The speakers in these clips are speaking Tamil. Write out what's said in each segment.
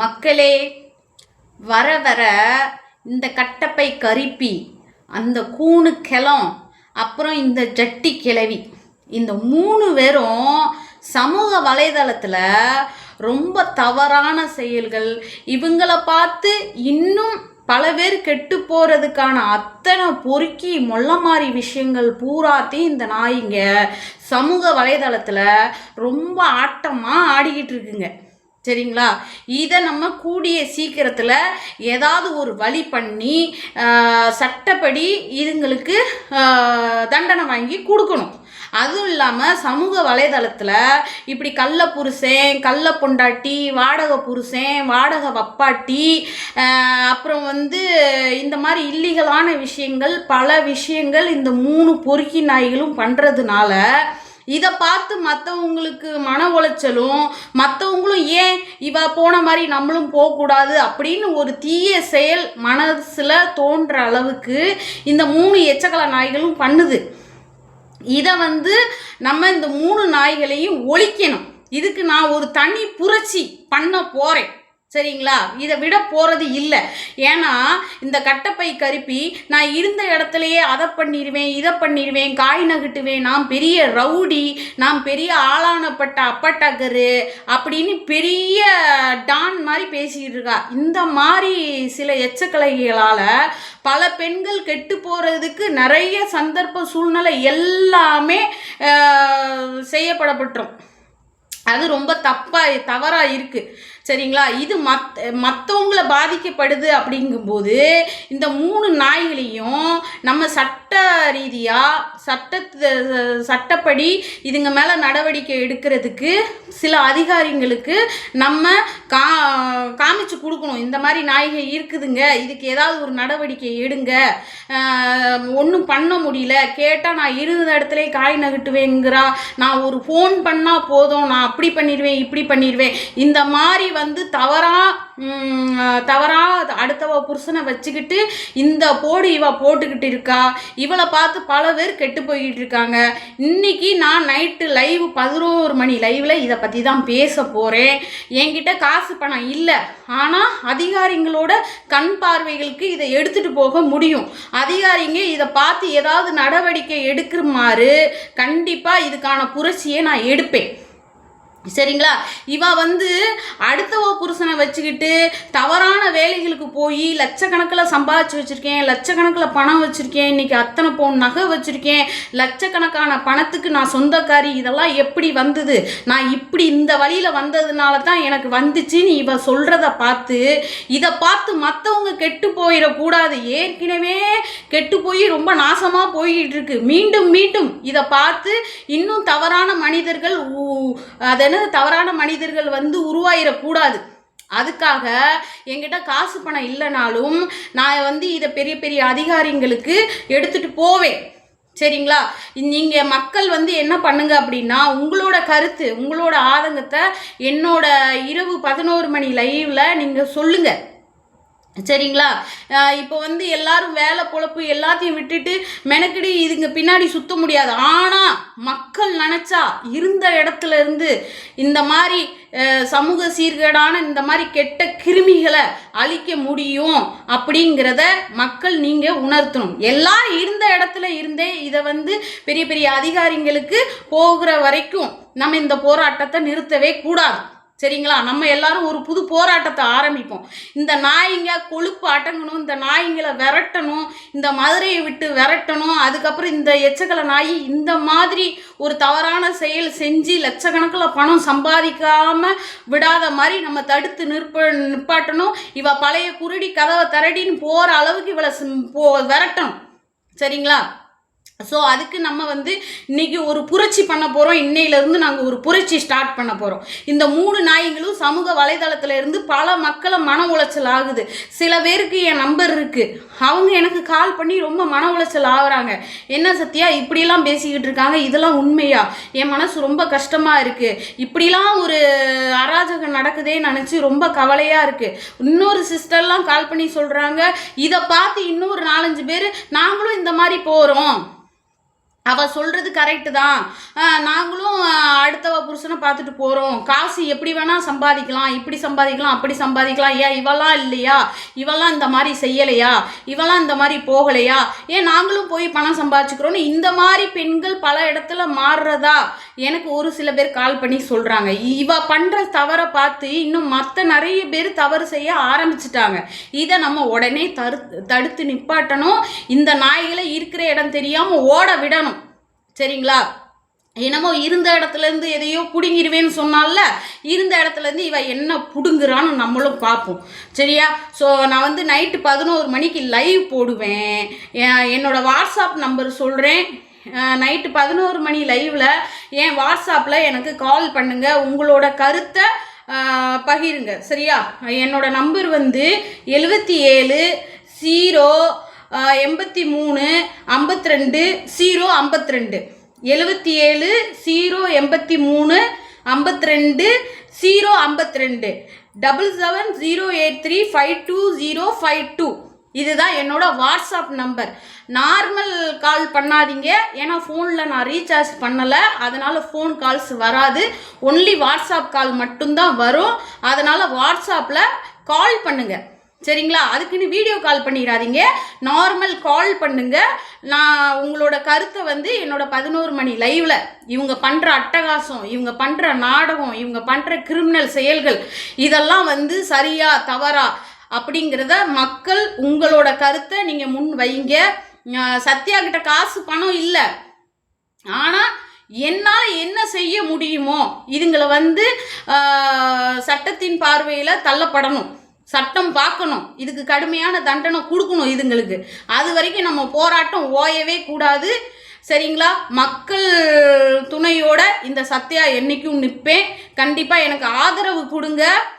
மக்களே வர வர இந்த கட்டப்பை கரிப்பி அந்த கூணு கிளம் அப்புறம் இந்த ஜட்டி கிளவி. இந்த மூணு பேரும் சமூக வலைதளத்தில் ரொம்ப தவறான செயல்கள். இவங்கள பார்த்து இன்னும் பல பேர் கெட்டு போகிறதுக்கான அத்தனை பொறுக்கி மொள்ள மாதிரி விஷயங்கள் பூராத்தையும் இந்த நாய்ங்க சமூக வலைதளத்தில் ரொம்ப ஆட்டமாக ஆடிக்கிட்டு இருக்குங்க. சரிங்களா? இதை நம்ம கூடிய சீக்கிரத்தில் ஏதாவது ஒரு வழி பண்ணி சட்டப்படி இதுங்களுக்கு தண்டனை வாங்கி கொடுக்கணும். அதுவும் இல்லாமல் சமூக வலைதளத்தில் இப்படி கள்ள புருஷன் கள்ள பொண்டாட்டி வாடகை புருஷன் வாடகை வப்பாட்டி அப்புறம் வந்து இந்த மாதிரி இல்லீகலான விஷயங்கள் பல விஷயங்கள் இந்த மூணு பொறுக்கி நாய்களும் பண்ணுறதுனால இதை பார்த்து மற்றவங்களுக்கு மன உளைச்சலும் மற்றவங்களும் ஏன் இவ போன மாதிரி நம்மளும் போகக்கூடாது அப்படின்னு ஒரு தீய செயல் மனசில் தோன்ற அளவுக்கு இந்த மூணு எச்சக்கல நாய்களும் பண்ணுது. இதை வந்து நம்ம இந்த மூணு நாய்களையும் ஒழிக்கணும். இதுக்கு நான் ஒரு தனி புரட்சி பண்ண போகிறேன் சரிங்களா? இதை விட போகிறது இல்லை. ஏன்னா இந்த கட்டப்பை கருப்பி நான் இருந்த இடத்துலையே அதை பண்ணிடுவேன் இதை பண்ணிடுவேன் காய் நகட்டுவேன் நான் பெரிய ரவுடி நான் பெரிய ஆளானப்பட்ட அப்பட்டகரு அப்படின்னு பெரிய டான் மாதிரி பேசிக்கிட்டு இருக்கா. இந்த மாதிரி சில எச்சக்கலைகளால் பல பெண்கள் கெட்டு போகிறதுக்கு நிறைய சந்தர்ப்ப சூழ்நிலை எல்லாமே செய்யப்படப்பட்டுரும். அது ரொம்ப தப்பாக தவறாக இருக்குது சரிங்களா? இது மத் மற்றவங்களை பாதிக்கப்படுது அப்படிங்கும்போது இந்த மூணு நாய்களையும் நம்ம சட்ட ரீதியாக சட்ட சட்டப்படி இதுங்க மேலே நடவடிக்கை எடுக்கிறதுக்கு சில அதிகாரிங்களுக்கு நம்ம கா காமிச்சு கொடுக்கணும். இந்த மாதிரி நாய்கள் இருக்குதுங்க. இதுக்கு ஏதாவது ஒரு நடவடிக்கை எடுங்க. ஒன்றும் பண்ண முடியல. கேட்டால் நான் இருந்த இடத்துல காய் நகட்டுவேங்கிறா. நான் ஒரு ஃபோன் பண்ணால் போதும். நான் அப்படி பண்ணிடுவேன் இப்படி பண்ணிடுவேன் இந்த மாதிரி வந்து தவறா தவறாக தவறா அடுத்தவ புருஷனை வச்சுக்கிட்டு இந்த போடு இவ போட்டுக்கிட்டு இருக்கா. இவளை பார்த்து பல பேர் கெட்டு போய்கிட்டு இருக்காங்க. இன்னைக்கு நான் நைட்டு லைவ் பதினோரு மணி லைவ்ல இதை பற்றி தான் பேச போகிறேன் என்கிட்ட காசு பணம் இல்லை. ஆனால் அதிகாரிங்களோட கண் பார்வைகளுக்கு இதை எடுத்துட்டு போக முடியும். அதிகாரிங்க இதை பார்த்து ஏதாவது நடவடிக்கை எடுக்குமாறு கண்டிப்பாக இதுக்கான புரட்சியை நான் எடுப்பேன். சரிங்களா? இவ வந்து அடுத்தவ புருஷனை வச்சுக்கிட்டு தவறான வேலைகளுக்கு போய் லட்சக்கணக்கில் சம்பாதிச்சு வச்சுருக்கேன் லட்சக்கணக்கில் பணம் வச்சுருக்கேன் இன்னைக்கு அத்தனை பவுன் நகை வச்சுருக்கேன் லட்சக்கணக்கான பணத்துக்கு நான் சொந்தக்காரி இதெல்லாம் எப்படி வந்தது? நான் இப்படி இந்த வழியில் வந்ததுனால தான் எனக்கு வந்துச்சுன்னு இவ சொல்கிறத பார்த்து இதை பார்த்து மற்றவங்க கெட்டு போயிடக்கூடாது. ஏற்கனவே கெட்டு போய் ரொம்ப நாசமாக போய்கிட்டு இருக்கு. மீண்டும் மீண்டும் இதை பார்த்து இன்னும் தவறான மனிதர்கள் அதை என்னது தவறான மனிதர்கள் வந்து உருவாயிடக்கூடாது அதுக்காக என்கிட்ட காசு பணம் இல்லைனாலும் நான் வந்து இதை பெரிய பெரிய அதிகாரிங்களுக்கு எடுத்துட்டு போவேன். சரிங்களா? நீங்கள் மக்கள் வந்து என்ன பண்ணுங்க அப்படின்னா உங்களோட கருத்து உங்களோட ஆதங்கத்தை என்னோட இரவு பதினோரு மணி லைவில் நீங்கள் சொல்லுங்கள் சரிங்களா? இப்போ வந்து எல்லாரும் வேலை பொழப்பு எல்லாத்தையும் விட்டுட்டு மெனக்கடி இதுங்க பின்னாடி சுத்த முடியாது. ஆனால் மக்கள் நினச்சா இருந்த இடத்துல இருந்து இந்த மாதிரி சமூக சீர்கேடான இந்த மாதிரி கெட்ட கிருமிகளை அழிக்க முடியும் அப்படிங்கிறத மக்கள் நீங்கள் உணர்த்தணும். எல்லாம் இருந்த இடத்துல இருந்தே இதை வந்து பெரிய பெரிய அதிகாரிங்களுக்கு போகிற வரைக்கும் நம்ம இந்த போராட்டத்தை நிறுத்தவே கூடாது. சரிங்களா? நம்ம எல்லாரும் ஒரு புது போராட்டத்தை ஆரம்பிப்போம். இந்த நாய்ங்க கொழுப்பு அடங்கணும் இந்த நாய்ங்களை விரட்டணும் இந்த மதுரையை விட்டு விரட்டணும் அதுக்கப்புறம் இந்த எச்சக்கலை நாய் இந்த மாதிரி ஒரு தவறான செயல் செஞ்சு லட்சக்கணக்கில் பணம் சம்பாதிக்காமல் விடாத மாதிரி நம்ம தடுத்து நிற்ப நிப்பாட்டணும். இவள் பழைய குருடி கதவை திரடின்னு போகிற அளவுக்கு இவளை போ விரட்டணும். சரிங்களா? ஸோ அதுக்கு நம்ம வந்து இன்னைக்கு ஒரு புரட்சி பண்ண போகிறோம் இன்னையிலேருந்து நாங்கள் ஒரு புரட்சி ஸ்டார்ட் பண்ண போகிறோம் இந்த மூணு நாய்களும் சமூக வலைதளத்தில் இருந்து பல மக்களை மன உளைச்சல் ஆகுது. சில பேருக்கு என் நம்பர் இருக்குது அவங்க எனக்கு கால் பண்ணி ரொம்ப மன உளைச்சல் ஆகுறாங்க. என்ன சத்யா இப்படிலாம் பேசிக்கிட்டு இருக்காங்க? இதெல்லாம் உண்மையா? என் மனசு ரொம்ப கஷ்டமாக இருக்குது இப்படிலாம் ஒரு அராஜகம் நடக்குதேன்னு நினச்சி ரொம்ப கவலையாக இருக்குது இன்னொரு சிஸ்டர்லாம் கால் பண்ணி சொல்கிறாங்க இதை பார்த்து இன்னொரு நாலஞ்சு பேர் நாங்களும் இந்த மாதிரி போகிறோம் அவள் சொல்கிறது கரெக்டு தான். நாங்களும் அடுத்தவ புருஷனை பார்த்துட்டு போகிறோம் காசு எப்படி வேணால் சம்பாதிக்கலாம். இப்படி சம்பாதிக்கலாம் அப்படி சம்பாதிக்கலாம். ஏன் இவெல்லாம் இல்லையா? இவெல்லாம் இந்த மாதிரி செய்யலையா? இவெல்லாம் இந்த மாதிரி போகலையா? ஏன் நாங்களும் போய் பணம் சம்பாதிச்சுக்கிறோன்னு இந்த மாதிரி பெண்கள் பல இடத்துல மாறுறதா எனக்கு ஒரு சில பேர் கால் பண்ணி சொல்கிறாங்க இவ பண்ணுற தவறை பார்த்து இன்னும் மற்ற நிறைய பேர் தவறு செய்ய ஆரம்பிச்சிட்டாங்க. இதை நம்ம உடனே தரு தடுத்து நிப்பாட்டணும். இந்த நாய்களை இருக்கிற இடம் தெரியாமல் ஓட விடணும். சரிங்களா? என்னமோ இருந்த இடத்துலேருந்து எதையோ பிடுங்கிருவேன்னு சொன்னால இருந்த இடத்துலேருந்து இவன் என்ன பிடுங்குறான்னு நம்மளும் பார்ப்போம். சரியா? ஸோ நான் வந்து நைட்டு பதினோரு மணிக்கு லைவ் போடுவேன். என்னோடய வாட்ஸ்அப் நம்பர் சொல்கிறேன் நைட்டு பதினோரு மணி லைவில் என் வாட்ஸ்அப்பில் எனக்கு கால் பண்ணுங்கள் உங்களோட கருத்தை பகிருங்க. சரியா? என்னோடய நம்பர் வந்து எழுபத்தி ஏழு ஜீரோ எண்பத்தி மூணு ஐம்பத்தி ரெண்டு ஜீரோ ஐம்பத்தி ரெண்டு. எழுபத்தி ஏழு ஜீரோ எண்பத்தி மூணு ஐம்பத்தி ரெண்டு ஜீரோ ஐம்பத்தி ரெண்டு. Double seven zero eight three five two zero five two இதுதான் என்னோட வாட்ஸ்அப் நம்பர். நார்மல் கால் பண்ணாதீங்க. ஏன்னா ஃபோனில் நான் ரீசார்ஜ் பண்ணலை. அதனால் ஃபோன் கால்ஸ் வராது. ஒன்லி வாட்ஸ்அப் கால் மட்டும்தான் வரும். அதனால் வாட்ஸ்அப்பில் கால் பண்ணுங்கள் சரிங்களா? அதுக்குன்னு வீடியோ கால் பண்ணிடாதீங்க நார்மல் கால் பண்ணுங்க. நான் உங்களோட கருத்தை வந்து என்னோட பதினோரு மணி லைவ்ல இவங்க பண்ற அட்டகாசம் இவங்க பண்ற நாடகம் இவங்க பண்ற கிரிமினல் செயல்கள் இதெல்லாம் வந்து சரியா தவறா அப்படிங்கிறத மக்கள் உங்களோட கருத்தை நீங்க முன் வைங்க. சத்யா கிட்ட காசு பணம் இல்லை. ஆனால் என்னால் என்ன செய்ய முடியுமோ இதுங்களை வந்து சட்டத்தின் பார்வையில் தள்ளப்படணும். சட்டம் பார்க்கணும். இதுக்கு கடுமையான தண்டனை கொடுக்கணும் இதுங்களுக்கு. அது வரைக்கும் நம்ம போராட்டம் ஓயவே கூடாது. சரிங்களா? மக்கள் துணையோட இந்த சத்தியா என்றைக்கும் நிற்பேன். கண்டிப்பாக எனக்கு ஆதரவு கொடுங்க.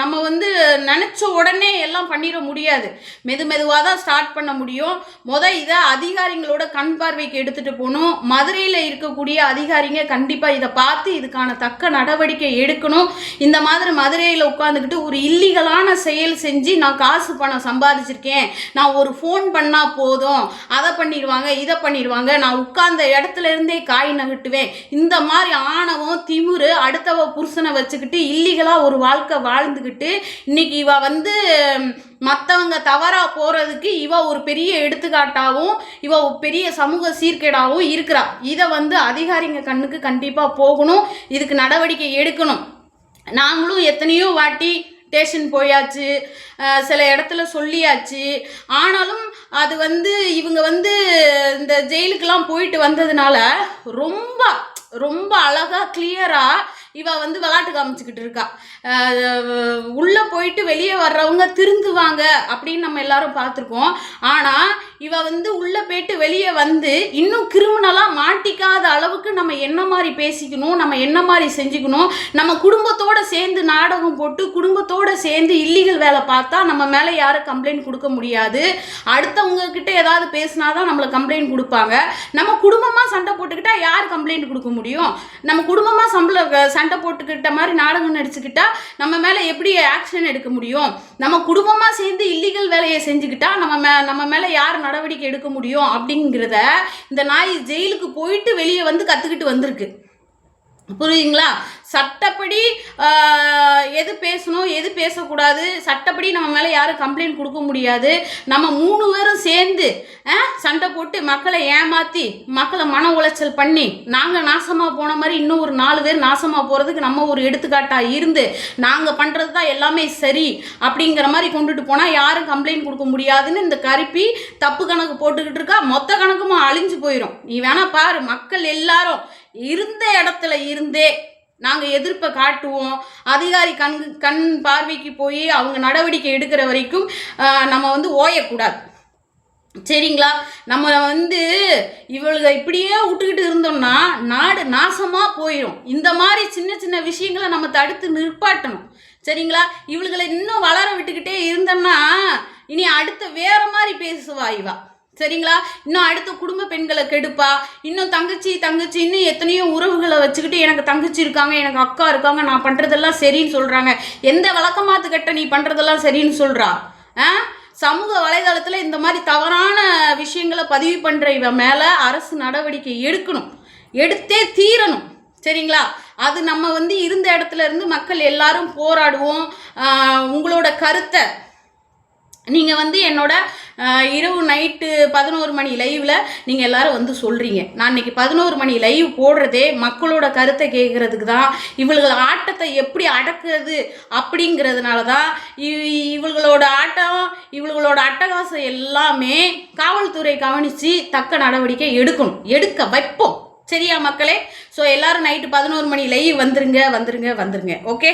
நம்ம வந்து நினச்ச உடனே எல்லாம் பண்ணிட முடியாது. மெது மெதுவாக தான் ஸ்டார்ட் பண்ண முடியும். முத இதை அதிகாரிங்களோட கண் பார்வைக்கு எடுத்துகிட்டு போகணும். மதுரையில் இருக்கக்கூடிய அதிகாரிங்க கண்டிப்பாக இதை பார்த்து இதுக்கான தக்க நடவடிக்கை எடுக்கணும். இந்த மாதிரி மதுரையில் உட்காந்துக்கிட்டு ஒரு இல்லீகலான செயல் செஞ்சு நான் காசு பணம் சம்பாதிச்சிருக்கேன். நான் ஒரு ஃபோன் பண்ணால் போதும். அதை பண்ணிடுவாங்க இதை பண்ணிடுவாங்க நான் உட்கார்ந்த இடத்துல இருந்தே காய் நகட்டுவேன். இந்த மாதிரி ஆணவம் திமுரு அடுத்தவ புருஷனை வச்சுக்கிட்டு இல்லீகலாக ஒரு வாழ்க்கை வாழ்ந்துக்கிட்டு இன்னைக்கு இவ வந்து மற்றவங்க தவறாக போகிறதுக்கு இவ ஒரு பெரிய எடுத்துக்காட்டாகவும் இவ ஒரு பெரிய சமூக சீர்கேடாகவும் இருக்கிறா. இதை வந்து அதிகாரிங்க கண்ணுக்கு கண்டிப்பாக போகணும். இதுக்கு நடவடிக்கை எடுக்கணும். நாங்களும் எத்தனையோ வாட்டி ஸ்டேஷன் போயாச்சு சில இடத்துல சொல்லியாச்சு. ஆனாலும் அது வந்து இவங்க வந்து இந்த ஜெயிலுக்கெல்லாம் போயிட்டு வந்ததுனால ரொம்ப ரொம்ப அழகாக கிளியராக இவள் வந்து விளாட்டு காமிச்சுக்கிட்டு இருக்கா. உள்ளே போயிட்டு வெளியே வர்றவங்க திருந்துவாங்க அப்படின்னு நம்ம எல்லாரும் பார்த்துருக்கோம். ஆனால் இவ வந்து உள்ள போயிட்டு வெளியே வந்து இன்னும் கிரிமினலாக மாட்டிக்காத அளவுக்கு நம்ம என்ன மாதிரி பேசிக்கணும் நம்ம என்ன மாதிரி செஞ்சுக்கணும்? நம்ம குடும்பத்தோடு சேர்ந்து நாடகம் போட்டு குடும்பத்தோடு சேர்ந்து இல்லீகல் வேலை பார்த்தா நம்ம மேலே யாரும் கம்ப்ளைண்ட் கொடுக்க முடியாது? அடுத்தவங்க கிட்ட ஏதாவது பேசினாதான் நம்மளை கம்ப்ளைண்ட் கொடுப்பாங்க. நம்ம குடும்பமாக சண்டை போட்டுக்கிட்டா யார் கம்ப்ளைண்ட் கொடுக்க முடியும்? நம்ம குடும்பமாக சம்பள சண்டை போட்டுக்கிட்ட மாதிரி நாடகம் நடிச்சுக்கிட்டா நம்ம மேலே எப்படி ஆக்ஷன் எடுக்க முடியும்? நம்ம குடும்பமாக சேர்ந்து இல்லீகல் வேலையை செஞ்சுக்கிட்டா நம்ம மே நம்ம மேலே யார் நடவடிக்கை எடுக்க முடியும் அப்படிங்கிறத இந்த நாய் ஜெயிலுக்கு போயிட்டு வெளியே வந்து கற்றுக்கிட்டு வந்திருக்கு. புரியுதுங்களா? சட்டப்படி எது பேசணும் எது பேசக்கூடாது சட்டப்படி நம்ம மேலே யாரும் கம்ப்ளைண்ட் கொடுக்க முடியாது. நம்ம மூணு பேரும் சேர்ந்து சண்டை போட்டு மக்களை ஏமாற்றி மக்களை மன உளைச்சல் பண்ணி நாங்கள் நாசமாக போன மாதிரி இன்னும் ஒரு நாலு பேர் நாசமாக போகிறதுக்கு நம்ம ஒரு எடுத்துக்காட்டாக இருந்து நாங்கள் பண்ணுறது தான் எல்லாமே சரி அப்படிங்கிற மாதிரி கொண்டுட்டு போனால் யாரும் கம்ப்ளைண்ட் கொடுக்க முடியாதுன்னு இந்த கருப்பி தப்பு கணக்கு போட்டுக்கிட்டு இருக்கா. மொத்த கணக்குமா அழிஞ்சு போயிடும் நீ வேணா பாரு மக்கள் எல்லாரும் இருந்த இடத்துல இருந்தே நாங்கள் எதிர்ப்பை காட்டுவோம். அதிகாரி கண் கண் பார்வைக்கு போய் அவங்க நடவடிக்கை எடுக்கிற வரைக்கும் நம்ம வந்து ஓயக்கூடாது. சரிங்களா? நம்ம வந்து இவளுக இப்படியே விட்டுக்கிட்டு இருந்தோம்னா நாடு நாசமாக போயிடும் இந்த மாதிரி சின்ன சின்ன விஷயங்களை நம்ம தடுத்து நிற்பாட்டணும். சரிங்களா? இவளுகளை இன்னும் வளர விட்டுக்கிட்டே இருந்தோம்னா இனி அடுத்த வேற மாதிரி பேசுவா இவா. சரிங்களா? இன்னும் அடுத்த குடும்ப பெண்களை கெடுப்பா. இன்னும் தங்கச்சி தங்கச்சி இன்னும் எத்தனையோ உறவுகளை வச்சுக்கிட்டு எனக்கு தங்கச்சி இருக்காங்க எனக்கு அக்கா இருக்காங்க நான் பண்ணுறதெல்லாம் சரின்னு சொல்கிறாங்க எந்த வழக்கமாத்து கட்ட நீ பண்ணுறதெல்லாம் சரின்னு சொல்கிறா ஆ? சமூக வலைதளத்தில் இந்த மாதிரி தவறான விஷயங்களை பதிவு பண்ணுற இவன் மேலே அரசு நடவடிக்கை எடுக்கணும். எடுத்தே தீரணும். சரிங்களா? அது நம்ம வந்து இருந்த இடத்துல இருந்து மக்கள் எல்லாரும் போராடுவோம். உங்களோட கருத்தை நீங்கள் வந்து என்னோட இரவு நைட்டு பதினோரு மணி லைவில் நீங்கள் எல்லாரும் வந்து சொல்கிறீங்க நான் இன்றைக்கி பதினோரு மணி லைவ் போடுறதே மக்களோட கருத்தை கேட்குறதுக்கு தான். இவள்கள் ஆட்டத்தை எப்படி அடக்குறது அப்படிங்கிறதுனால தான் இவள்களோட ஆட்டம் இவள்களோட அட்டகாசம் எல்லாமே காவல்துறை கவனித்து தக்க நடவடிக்கை எடுக்கணும். எடுக்க வைப்போம். சரியா மக்களே? ஸோ எல்லாரும் நைட்டு பதினோரு மணி லைவ் வந்துருங்க வந்துருங்க வந்துருங்க. ஓகே